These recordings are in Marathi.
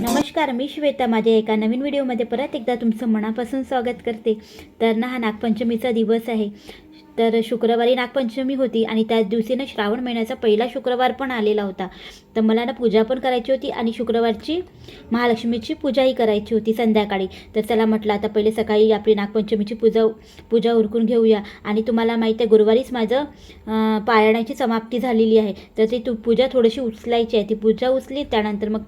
नमस्कार मी श्वेता. माझ्या एका नवीन व्हिडिओमध्ये परत एकदा तुमचं मनापासून स्वागत करते. तर ना हा नागपंचमीचा दिवस आहे. तर शुक्रवारी नागपंचमी होती आणि त्याच दिवशी ना श्रावण महिन्याचा पहिला शुक्रवार पण आलेला होता. तर मला ना पूजा पण करायची होती आणि शुक्रवारची महालक्ष्मीची पूजाही करायची होती संध्याकाळी. तर चला म्हटलं आता पहिले सकाळी आपली नागपंचमीची पूजा पूजा उरकून घेऊया. आणि तुम्हाला माहीत आहे गुरुवारीच माझं पाळण्याची पारायणाची समाप्ती झालेली आहे. तर ती तू पूजा थोडीशी उचलायची आहे. ती पूजा उचली त्यानंतर मग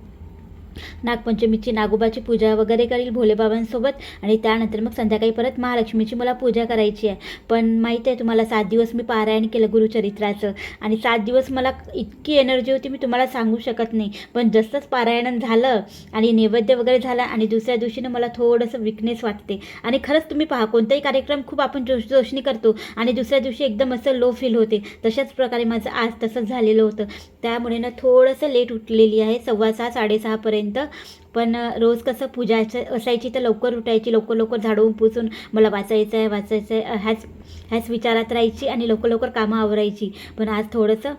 नागपंचमीची नागोबाची पूजा वगैरे करील भोलेबाबांसोबत आणि त्यानंतर मग संध्याकाळी परत महालक्ष्मीची मला पूजा करायची आहे. पण माहीत आहे तुम्हाला सात दिवस मी पारायण केलं गुरुचरित्राचं आणि सात दिवस मला इतकी एनर्जी होती मी तुम्हाला सांगू शकत नाही. पण जसंच पारायण झालं आणि नैवेद्य वगैरे झाला आणि दुसऱ्या दिवशीनं मला थोडंसं विकनेस वाटते. आणि खरंच तुम्ही पहा कोणताही कार्यक्रम खूप आपण जोश जोशनी करतो आणि दुसऱ्या दिवशी एकदम असं लो फील होते. तशाच प्रकारे माझं आज तसंच झालेलं होतं. त्यामुळे ना थोडंसं लेट उठलेली आहे सव्वा सहा साडेसहापर्यंत पण रोज कसं पूजाचं असायची तर लवकर उठायची लवकर लवकर झाडून पुसून मला वाचायचं आहे वाचायचं आहे ह्याच ह्याच विचारात राहायची आणि लवकर लवकर कामं आवरायची. पण आज थोडंसं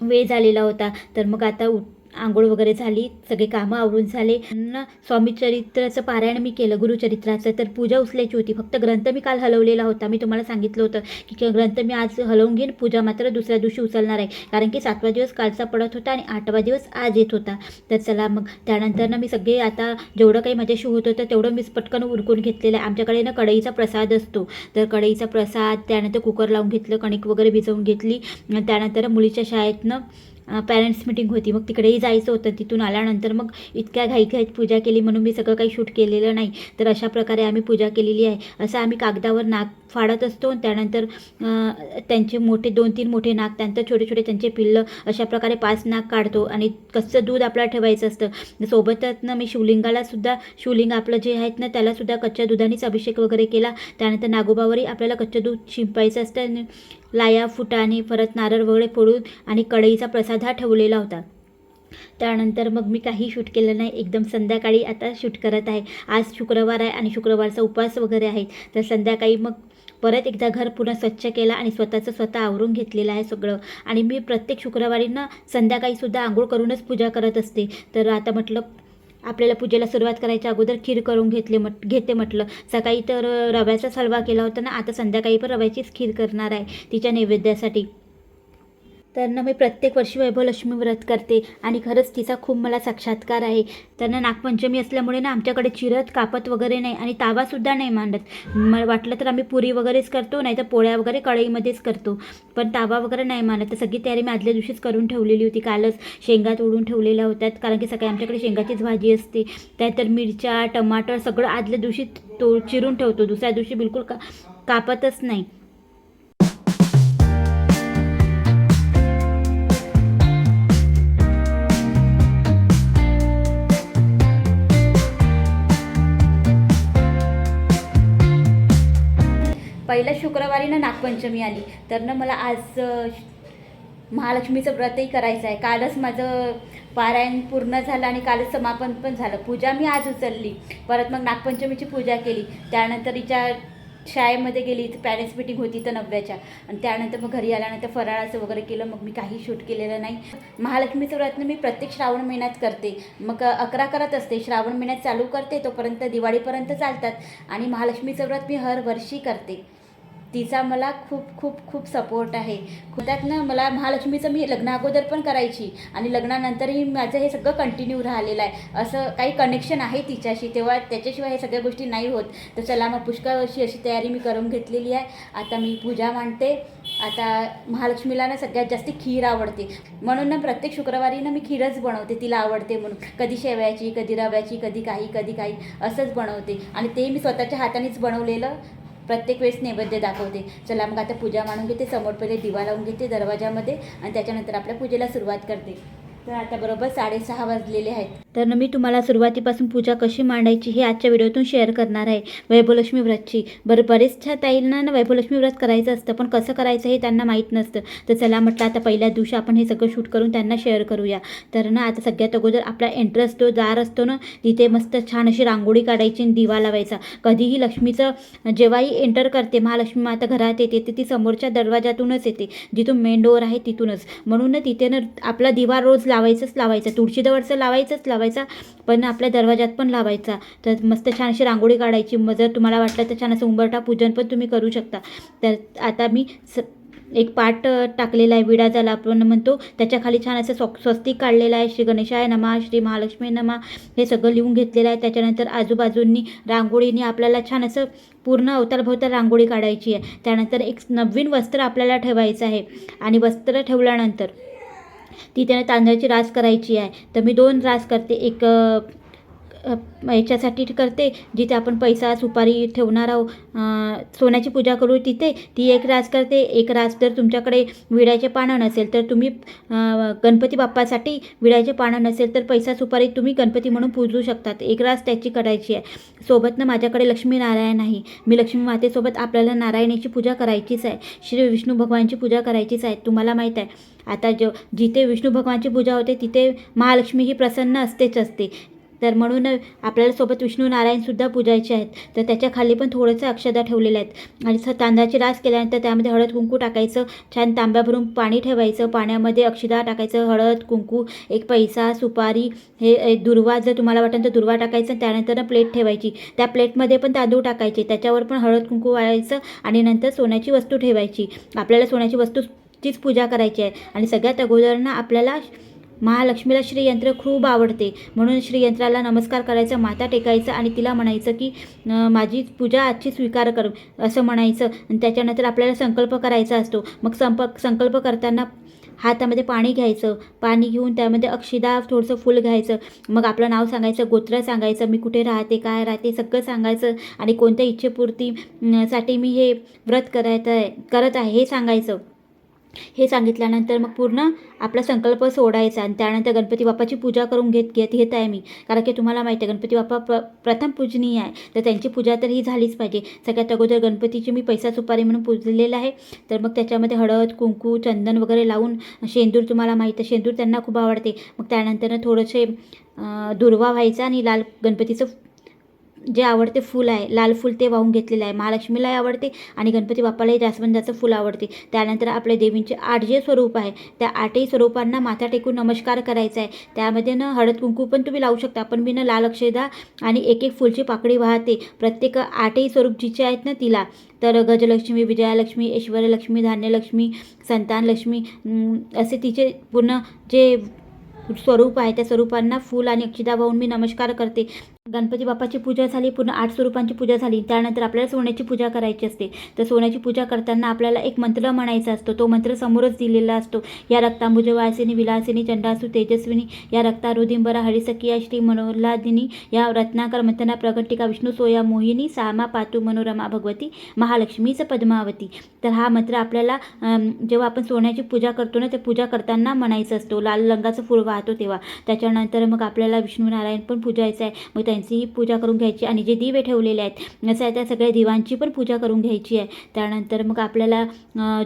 वेळ झालेला होता. तर मग आता उठ आंघोळ वगैरे झाली सगळे कामं आवरून झाले. न स्वामी चरित्राचं पारायण मी केलं गुरुचरित्राचं तर पूजा उचलायची होती. फक्त ग्रंथ मी काल हलवलेला होता. मी तुम्हाला सांगितलं होतं की ग्रंथ मी आज हलवून घेईन. पूजा मात्र दुसऱ्या दिवशी उचलणार आहे. कारण की सातवा दिवस कालचा पडत होता आणि आठवा दिवस आज येत होता. तर चला मग त्यानंतर ना मी सगळे आता जेवढं काही माझ्याशी होत होतं तेवढं मी पटकन उरकून घेतलेलं आहे. आमच्याकडे ना कढईचा प्रसाद असतो. तर कढईचा प्रसाद त्यानंतर कुकर लावून घेतलं कणिक वगैरे भिजवून घेतली. त्यानंतर मुलीच्या शाळेतनं पॅरेंट्स मिटिंग होती. मग तिकडेही जायचं होतं. तिथून आल्यानंतर मग इतक्या घाईघाईत पूजा केली. म्हणून मी सगळं काही शूट केलेलं नाही. तर अशा प्रकारे आम्ही पूजा केलेली आहे. असं आम्ही कागदावर नाक फाडत असतो. आणि त्यानंतर त्यांचे मोठे दोन तीन मोठे नाक त्यानंतर छोटे छोटे त्यांचे पिल्लं अशा प्रकारे पाच नाक काढतो. आणि कच्चं दूध आपल्याला ठेवायचं असतं. सोबतच ना मी शिवलिंगाला सुद्धा शिवलिंग आपलं जे आहेत ना त्याला सुद्धा कच्च्या दुधानेच अभिषेक वगैरे केला. त्यानंतर नागोबावरही आपल्याला कच्चं दूध शिंपायचं असतं. आणि लाया फुटाणे परत नारळ वगैरे फोडून आणि कढईचा प्रसाद हा ठेवलेला होता. त्यानंतर मग मी काही शूट केलं नाही. एकदम संध्याकाळी आता शूट करत आहे. आज शुक्रवार आहे आणि शुक्रवारचा उपवास वगैरे आहे तर संध्याकाळी मग परत एकदा घर पुन्हा स्वच्छ केला आणि स्वतःचं स्वतः आवरून घेतलेलं आहे सगळं. आणि मी प्रत्येक शुक्रवारी ना संध्याकाळीसुद्धा आंघोळ करूनच पूजा करत असते. तर आता म्हटलं आपल्याला पूजेला सुरुवात करायच्या अगोदर खीर करून घेतले म्हट घेते म्हटलं. सकाळी तर रव्याचा रव्याचाच हलवा केला होता ना आता संध्याकाळी पण रव्याचीच खीर करणार आहे. तिच्या नैवेद्यासाठी. तर ना मी प्रत्येक वर्षी वैभवलक्ष्मी व्रत करते. आणि खरंच तिचा खूप मला साक्षात्कार आहे. त्यांना नागपंचमी असल्यामुळे ना आमच्याकडे चिरत कापत वगैरे नाही आणि तावासुद्धा नाही मांडत. मला वाटलं तर आम्ही पुरी वगैरेच करतो नाही तर पोळ्या वगैरे कढईमध्येच करतो. पण तावा वगैरे नाही मानत तर सगळी तयारी मी आदल्या दिवशीच करून ठेवलेली होती. कालच शेंगा तोडून ठेवलेल्या होत्या. कारण की सकाळी आमच्याकडे शेंगाचीच भाजी असते. त्यानंतर मिरच्या टमाटर सगळं आदल्या दिवशी तो चिरून ठेवतो. दुसऱ्या दिवशी बिलकुल का कापतच नाही. पहिल्या शुक्रवारी ना नागपंचमी आली. तर ना मला आज महालक्ष्मीचं व्रतही करायचं आहे. कालच माझं पारायण पूर्ण झालं आणि कालच समापन पण झालं. पूजा मी आज उचलली. परत मग नागपंचमीची पूजा केली. त्यानंतर हिच्या शाळेमध्ये गेली. पॅरेंट्स मिटिंग होती तर नव्याच्या आणि त्यानंतर मग घरी आल्यानंतर फराळाचं वगैरे केलं. मग मी काही शूट केलेलं नाही. महालक्ष्मीचं व्रत मी प्रत्येक श्रावण महिन्यात करते. मग अकरा करत असते. श्रावण महिन्यात चालू करते. तोपर्यंत दिवाळीपर्यंत चालतात. आणि महालक्ष्मीचं व्रत मी हर वर्षी करते. तिचा मला खूप खूप खूप सपोर्ट आहे. त्यातनं मला महालक्ष्मीचं मी लग्न अगोदर पण करायची आणि लग्नानंतरही माझं हे सगळं कंटिन्यू राहिलेलं आहे. असं काही कनेक्शन आहे तिच्याशी तेव्हा त्याच्याशिवाय हे सगळ्या गोष्टी नाही होत. तर चला मग पुष्कळ अशी अशी तयारी मी करून घेतलेली आहे. आता मी पूजा मांडते. आता महालक्ष्मीला ना सगळ्यात जास्त खीर आवडते. म्हणून ना प्रत्येक शुक्रवारी ना मी खीरच बनवते. तिला आवडते म्हणून. कधी शेवयाची कधी रव्याची कधी काही कधी काही असंच बनवते. आणि ते मी स्वतःच्या हातानेच बनवलेलं. प्रत्येक वेळेस नैवेद्य दाखवते. चला मग आता पूजा मांडून घेते समोर पहिले दिवा लावून घेते दरवाजामध्ये आणि त्याच्यानंतर आपल्या पूजेला सुरुवात करते. तर आता बरोबर साडेसहा वाजलेले आहेत. तर ना मी तुम्हाला सुरुवातीपासून पूजा कशी मांडायची हे आजच्या व्हिडिओतून शेअर करणार आहे. वैभवलक्ष्मी व्रतची. बरं बरेचशा ताईंना ना वैभवलक्ष्मी व्रत करायचं असतं पण कसं करायचं हे त्यांना माहीत नसतं. तर चला म्हटलं आता पहिल्या दिवशी आपण हे सगळं शूट करून त्यांना शेअर करूया. तर ना आता सगळ्यात अगोदर आपला एंट्रन्स जो दार असतो ना तिथे मस्त छान अशी रांगोळी काढायची आणि दिवा लावायचा. कधीही लक्ष्मीचं जेव्हाही एंटर करते महालक्ष्मी माता घरात येते तर ती समोरच्या दरवाजातूनच येते. जिथून मेन डोअर आहे तिथूनच. म्हणून ना तिथे ना आपला दिवा रोज लावायचंच लावायचं. तुळशीजवळचं लावायचंच लावायचा पण आपल्या दरवाजात पण लावायचा. तर मस्त छान अशी रांगोळी काढायची. मग जर तुम्हाला वाटलं तर छान असं उंबरठा पूजन पण तुम्ही करू शकता. तर आता मी स एक पाट टाकलेला आहे विडा झाला आपण म्हणतो. त्याच्याखाली छान असं स्व स्वस्तिक काढलेलं आहे. श्री गणेशाय नमा श्री महालक्ष्मी नमा. हे सगळं लिहून घेतलेलं आहे. त्याच्यानंतर आजूबाजूंनी रांगोळीनी आपल्याला छान असं पूर्ण अवतारभोवताल रांगोळी काढायची आहे. त्यानंतर एक नवीन वस्त्र आपल्याला ठेवायचं आहे. आणि वस्त्र ठेवल्यानंतर ती त्याने तांदळाची रास करायची आहे. तर मी दोन रास करते. एक याच्यासाठी करते जिथे आपण पैसा सुपारी ठेवणार आहोत सोन्याची पूजा करू तिथे ती एक रास करते. एक रास जर तुमच्याकडे विड्याचे पानं नसेल तर तुम्ही गणपती बाप्पासाठी विड्याचे पानं नसेल तर पैसा सुपारी तुम्ही गणपती म्हणून पूजू शकतात. एक रास त्याची करायची आहे. सोबत ना माझ्याकडे लक्ष्मीनारायण आहे. मी लक्ष्मी मातेसोबत आपल्याला नारायणाची पूजा करायचीच आहे. श्री विष्णू भगवानची पूजा करायचीच आहे. तुम्हाला माहीत आहे. आता जो जिथे विष्णू भगवानची पूजा होते तिथे महालक्ष्मी ही प्रसन्न असतेच असते. तर म्हणून आपल्याला सोबत विष्णू नारायणसुद्धा पूजायचे आहेत. तर त्याच्याखाली पण थोडंसं अक्षदा ठेवलेल्या आहेत. आणि स तांदळाची रास केल्यानंतर त्यामध्ये हळद कुंकू टाकायचं. छान तांब्या भरून पाणी ठेवायचं. पाण्यामध्ये अक्षदा टाकायचं. हळद कुंकू एक पैसा सुपारी हे दुर्वा जर तुम्हाला वाटेल तर दुर्वा टाकायचं. त्यानंतर प्लेट ठेवायची. त्या प्लेटमध्ये पण तांदूळ टाकायचे. त्याच्यावर पण हळद कुंकू वाळायचं. आणि नंतर सोन्याची वस्तू ठेवायची. आपल्याला सोन्याची वस्तूचीच पूजा करायची आहे. आणि सगळ्यात अगोदर ना आपल्याला महालक्ष्मीला श्रीयंत्र खूप आवडते. म्हणून श्रीयंत्राला नमस्कार करायचा माता टेकायचं आणि तिला म्हणायचं की माझी पूजा आजची स्वीकार कर असं म्हणायचं. आणि त्याच्यानंतर आपल्याला संकल्प करायचा असतो. मग संप संकल्प करताना हातामध्ये पाणी घ्यायचं. पाणी घेऊन त्यामध्ये अक्षिदा थोडंसं फुल घ्यायचं. मग आपलं नाव सांगायचं गोत्र सांगायचं मी कुठे राहते काय राहते सगळं सांगायचं. आणि कोणत्या इच्छेपूर्ती साठी मी हे व्रत करायचं आहे करत आहे हे सांगायचं. हे सांगितल्यानंतर मग पूर्ण आपला संकल्प सोडायचा आणि त्यानंतर गणपती बाप्पाची पूजा करून घेत घेत घेत आहे मी. कारण की तुम्हाला माहिती आहे गणपती बाप्पा प्र प्रथम पूजनीय आहे. तर त्यांची पूजा तर ही झालीच पाहिजे. सगळ्यात अगोदर गणपतीची मी पैसा सुपारी म्हणून पूजलेलं आहे. तर मग त्याच्यामध्ये हळद कुंकू चंदन वगैरे लावून शेंदूर तुम्हाला माहीत आहे शेंदूर त्यांना खूप आवडते. मग त्यानंतर थोडंसे दुर्वा व्हायचा आणि लाल गणपतीचं जे आवडते फूल आहे लाल फूल ते वाहून घेतलेलं आहे. महालक्ष्मीलाही आवडते आणि गणपती बाप्पालाही जास्वंदाचं म्हणजे फूल आवडते. त्यानंतर आपल्या देवींचे आठ जे स्वरूप आहे. त्या आठही स्वरूपांना माथा टेकून नमस्कार करायचा आहे. त्यामध्ये ना हळद कुंकू पण तुम्ही लावू शकता. पण मी ना लाल अक्षदा आणि एक एक फुलची पाकळी वाहते. प्रत्येक आठही स्वरूप जिचे आहेत ना तिला. तर गजलक्ष्मी विजयालक्ष्मी ऐश्वर्यलक्ष्मी धान्यलक्ष्मी संतानलक्ष्मी असे तिचे पूर्ण जे स्वरूप आहे त्या स्वरूपांना फूल आणि अक्षिदा वाहून मी नमस्कार करते. गणपती बाप्पाची पूजा झाली पूर्ण आठ स्वरूपांची पूजा झाली. त्यानंतर आपल्याला सोन्याची पूजा करायची असते. तर सोन्याची पूजा करताना आपल्याला एक मंत्र म्हणायचा असतो. तो मंत्र समोरच दिलेला असतो. या रक्तांबुज वासिनी विलासिनी चंडासू तेजस्विनी या रक्ता रुधिंबरा हरिसकिया श्री मनोल्लादिनी या रत्नाकर मंथना प्रगटिका विष्णू सोया मोहिनी सामा पातू मनोरमा भगवती महालक्ष्मीच पद्मावती. तर हा मंत्र आपल्याला जेव्हा आपण सोन्याची पूजा करतो ना ते पूजा करताना म्हणायचं असतो. लाल रंगाचं फूल वाहतो तेव्हा. त्याच्यानंतर मग आपल्याला विष्णू नारायण पण पूजायचं आहे. मग त्यांचीही पूजा करून घ्यायची आणि जे दिवे ठेवलेले आहेत असं त्या सगळ्या दिवांची पण पूजा करून घ्यायची आहे. त्यानंतर मग आपल्याला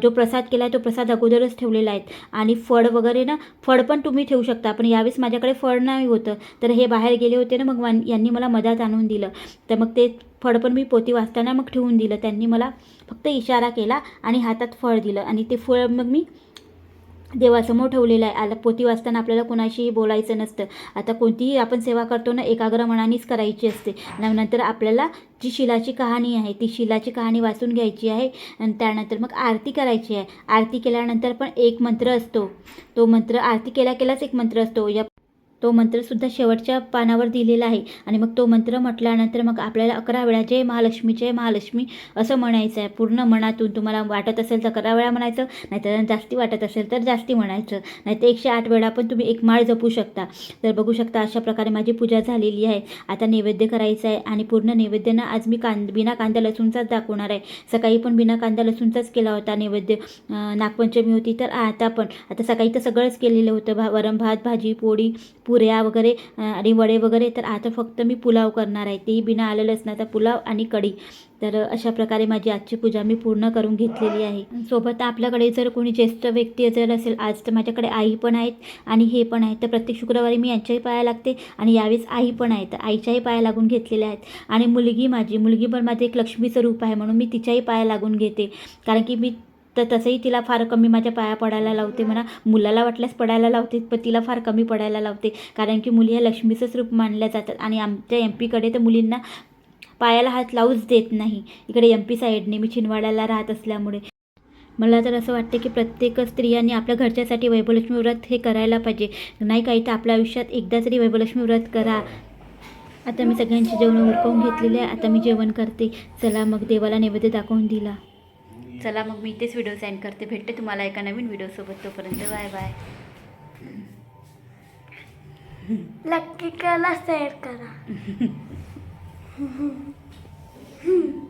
जो प्रसाद केला आहे तो प्रसाद अगोदरच ठेवलेला आहे. आणि फळ वगैरे ना फळ पण तुम्ही ठेवू शकता. पण यावेळेस माझ्याकडे फळ नाही होतं. तर हे बाहेर गेले होते ना मग यांनी मला मदत आणून दिलं. तर मग ते फळ पण मी पोती वाचताना मग ठेवून दिलं. त्यांनी मला फक्त इशारा केला आणि हातात फळ दिलं. आणि ते फळ मग मी देवासमोर ठेवलेलं आहे. आला पोती वाचताना आपल्याला कोणाशीही बोलायचं नसतं. आता कोणतीही आपण सेवा करतो ना एकाग्र मनानेच करायची असते. न- नंतर आपल्याला जी शिलाची कहाणी आहे ती शिलाची कहाणी वाचून घ्यायची आहे आणि त्यानंतर मग आरती करायची आहे. आरती केल्यानंतर पण एक मंत्र असतो. तो मंत्र आरती केल्या केल्याच एक मंत्र असतो. या तो मंत्रसुद्धा शेवटच्या पानावर दिलेला आहे. आणि मग तो मंत्र म्हटल्यानंतर मग आपल्याला अकरा वेळा जय महालक्ष्मी जय महालक्ष्मी असं म्हणायचं आहे. पूर्ण मनातून तुम्हाला वाटत असेल तर अकरा वेळा म्हणायचं नाहीतर जास्ती वाटत असेल तर जास्ती म्हणायचं. नाहीतर एकशे आठ वेळा पण तुम्ही एक माळ जपू शकता. तर बघू शकता अशा प्रकारे माझी पूजा झालेली आहे. आता नैवेद्य करायचं आहे आणि पूर्ण नैवेद्यानं आज मी कांद बिना कांदा लसूणचाच दाखवणार आहे. सकाळी पण बिना कांदा लसूणचाच केला होता नैवेद्य. नागपंचमी होती तर आता पण. आता सकाळी तर सगळंच केलेलं होतं. भा वरण भात भाजी पोळी पुऱ्या वगैरे आणि वडे वगैरे तर आता फक्त मी पुलाव करणार आहे. तेही बिना आलं लसणाचा पुलाव आणि कढी. तर अशा प्रकारे माझी आजची पूजा मी पूर्ण करून घेतलेली आहे. सोबत आपल्याकडे जर कोणी ज्येष्ठ व्यक्ती जर असेल आज तर माझ्याकडे आई पण आहेत आणि हे पण आहेत. तर प्रत्येक शुक्रवारी मी यांच्याही पाया लागते आणि यावेळेस आई पण आहेत. तर आईच्याही पाया लागून घेतलेल्या आहेत. आणि मुलगी माझी मुलगी पण माझे एक लक्ष्मीचं रूप आहे म्हणून मी तिच्याही पाया लागून घेते. कारण की मी तर तसंही तिला फार कमी माझ्या पाया पडायला लावते म्हणा. मुलाला वाटल्यास पडायला लावते पण तिला फार कमी पडायला लावते. कारण की मुली ह्या लक्ष्मीचंच रूप मानल्या जातात. आणि आमच्या एम पीकडे तर मुलींना पायाला हात लावूच देत नाही. इकडे एम पी साईडने मी छिनवाड्याला राहत असल्यामुळे. मला तर असं वाटते की प्रत्येक स्त्रियांनी आपल्या घरच्यासाठी वैभवलक्ष्मी व्रत हे करायला पाहिजे. नाही काही तर आपल्या आयुष्यात एकदा तरी वैभवलक्ष्मी व्रत करा. आता मी सगळ्यांची जेवण उरकवून घेतलेली आहे. आता मी जेवण करते. चला मग देवाला नैवेद्य दाखवून दिला. चला मग मी इथेच व्हिडिओ सेंड करते. भेटते तुम्हाला एका नवीन व्हिडिओसोबत तोपर्यंत बाय बाय नक्की करा शेअर करा.